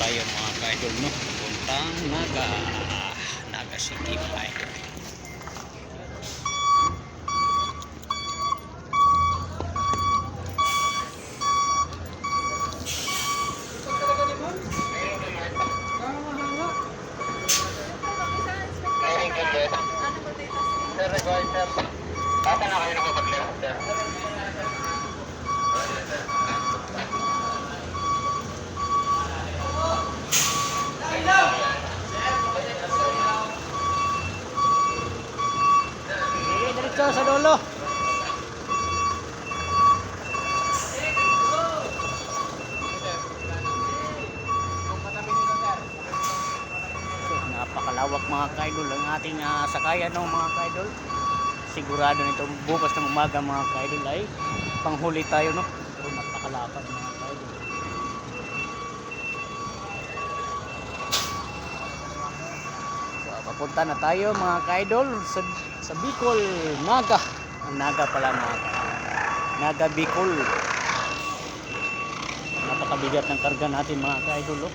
tayo mga ka-idol no? Puntang Naga. Naga City mga Sige, diretso sa dulo. So, napakalawak mga kaidol ang ating ah, sakayan no mga kaidol. Sigurado nito bukas ng umaga mga kaidol ay panghuli tayo no. Pero napakalapad mga kaidol. So, papunta na tayo mga kaidol sa, sa Bicol, Naga. Ang Naga pala mga kaidol. Naga Bicol. Napakabigat ng karga natin mga kaidol. Oh.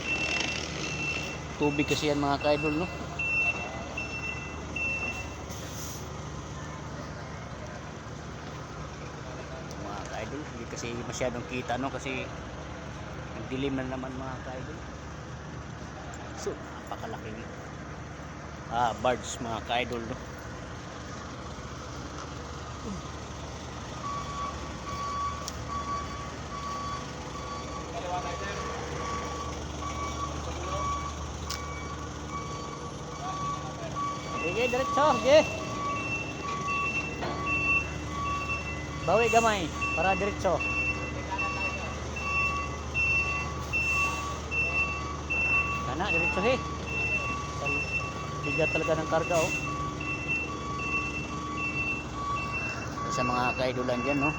Tubig kasi yan mga kaidol. No? Mga kaidol. Hindi kasi masyadong kita no kasi nagdilim na naman mga kaidol. So, napakalaking ah, birds mga ka-idol no? Sige, diretso, sige. Bawi gamay para diretso. Kana, diretso. Tal- Bigat talaga ng karga oh. Sa mga kaidulan dyan no.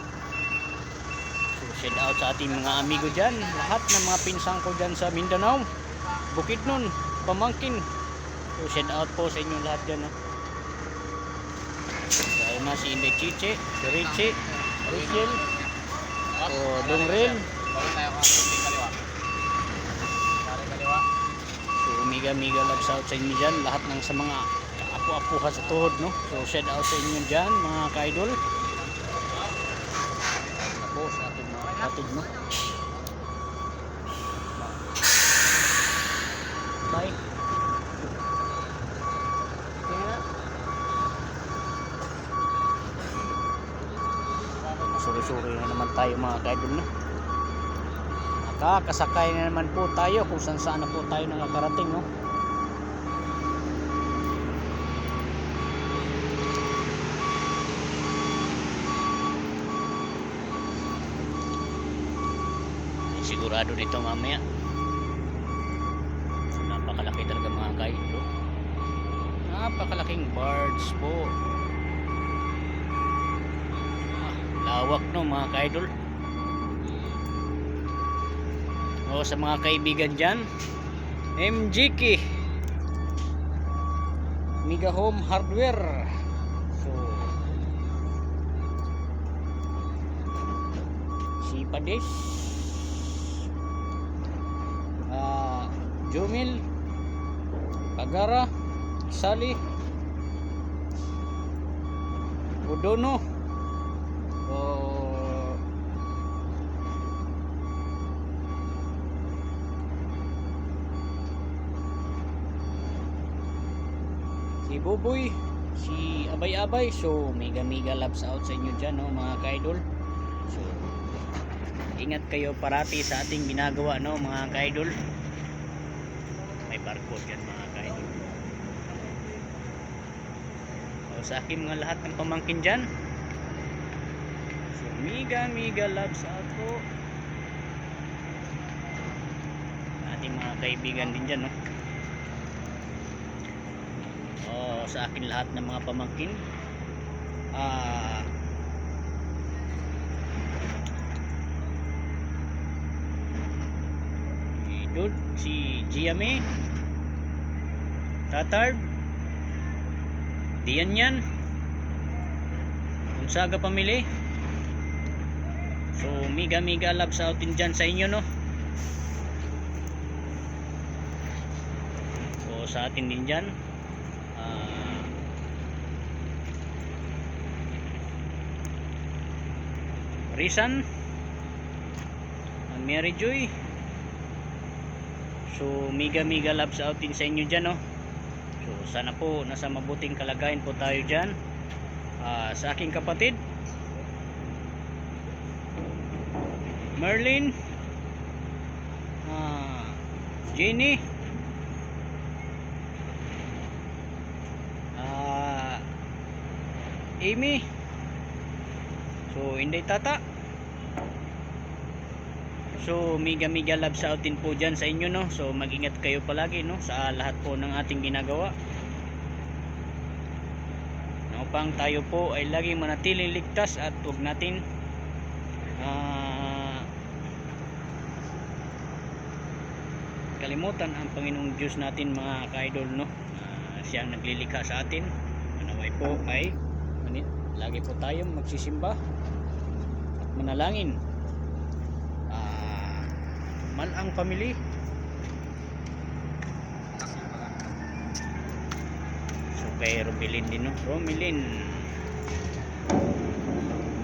So shout out sa ating mga amigo dyan. Lahat ng mga pinsang ko dyan sa Mindanao. Bukidnon, Pamangkin. So shout out po sa inyo lahat dyan no. Dahil na si Inday Chiche, si Richie, Rachel, o Dongrel. So mega mega love sa inyo dyan. Lahat ng sa mga apu-apuha sa tuhod no. So shout out sa inyo dyan mga ka-idol. Ako sa ating mga kapatid no. Bye. Suri-suri na naman tayo mga ka-idol no. Nakakasakay na naman po tayo kung saan saan na po tayo nakakarating no. Sigurado nito mamaya. Napakalaki talaga mga kaidol. Napakalaking birds po. Ah, lawak no mga kaidol. O sa mga kaibigan dyan, MGK Mega Home Hardware. So, si Pades, ah Jumil, Agara, Sali, Udono, o si Buboy, si Abay Abay. So, mega mega loves out sa inyo dyan, no, mga kaidol. So, ingat kayo parati sa ating ginagawa, no, mga kaidol. May barcode yan, mga kaidol. O, sa aking mga lahat ng pamangkin dyan. So, mega mega loves out po. Ating mga kaibigan din dyan, no. O, sa akin lahat ng mga pamangkin. Ah, Idol, si Giame, Tatard, Diyan yan, Unsaga Pamili. So, miga miga love sa outin dyan sa inyo no. sa atin din dyan. Risan. Ah, Mary Joy. So mega mega loves out din sa inyo dyan no? So sana po nasa mabuting kalagayan po tayo dyan. Ah, Sa aking kapatid. Merlin. Ah, Jenny ah, Amy. So Inday Tata. So mega mega love sa outin po dyan sa inyo no? So mag-ingat kayo palagi no? Sa lahat po ng ating ginagawa. Na upang tayo po ay laging manatiling ligtas at huwag natin ah, kalimutan ang Panginoong Diyos natin mga ka-idol no? Ah, siya ang naglilikha sa atin. Manaway po ay lagi po tayong magsisimba at manalangin. Ah, malang family so kay Romelin din no? Romelin.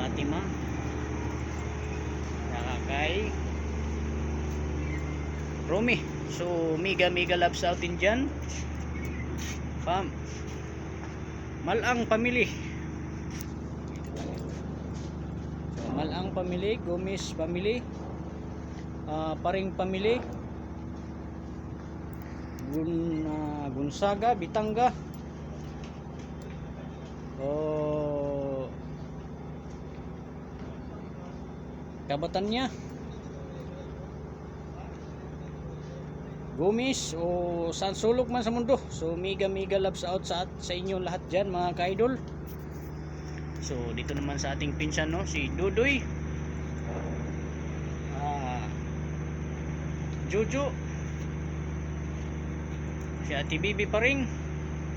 Fatima saka kay Romy. So mega mega love sa atin dyan. Pam Malang family so, Malang family Gomez family ah, Paring family Gun, ah, Gonzaga Bitanga oh Kabatannya Gumis o saan sulok man sa mundo. So mega mega loves out sa, sa inyo lahat dyan mga ka-idol. So dito naman sa ating pinsan no, si Dudoy. Ah, Jojo. Si Ate Bibi pa rin.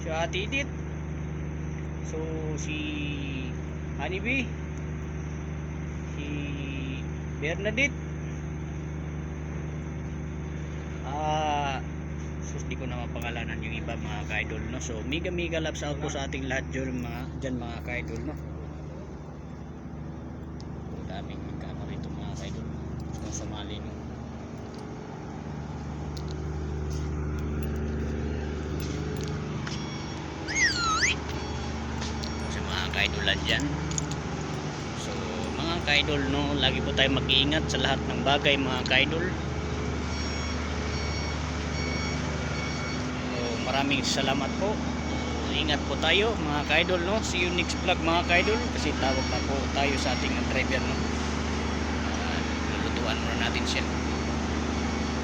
Si Ate Edith. So si Honeybee. Si Bernadette. Ah, sus di ko na mapangalanan yung iba mga ka-idol no. So mega mega loves out po sa ating lahat dyan mga dyan mga ka-idol no. Ang daming magkano rito mga ka-idol. Gusto sumali no. Sa ka-idolan dyan. So mga ka-idol no, lagi po tayo mag-iingat sa lahat ng bagay mga ka-idol. So, maraming salamat po. Ingat po tayo mga ka-idol no. See you next vlog mga ka-idol kasi tawag na po tayo sa ating driver no. Uh, lulutuan muna natin siya.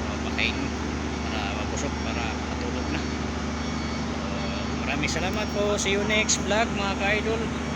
Uh, pakain para mabusog para matulog na. So, maraming salamat po. See you next vlog mga ka-idol.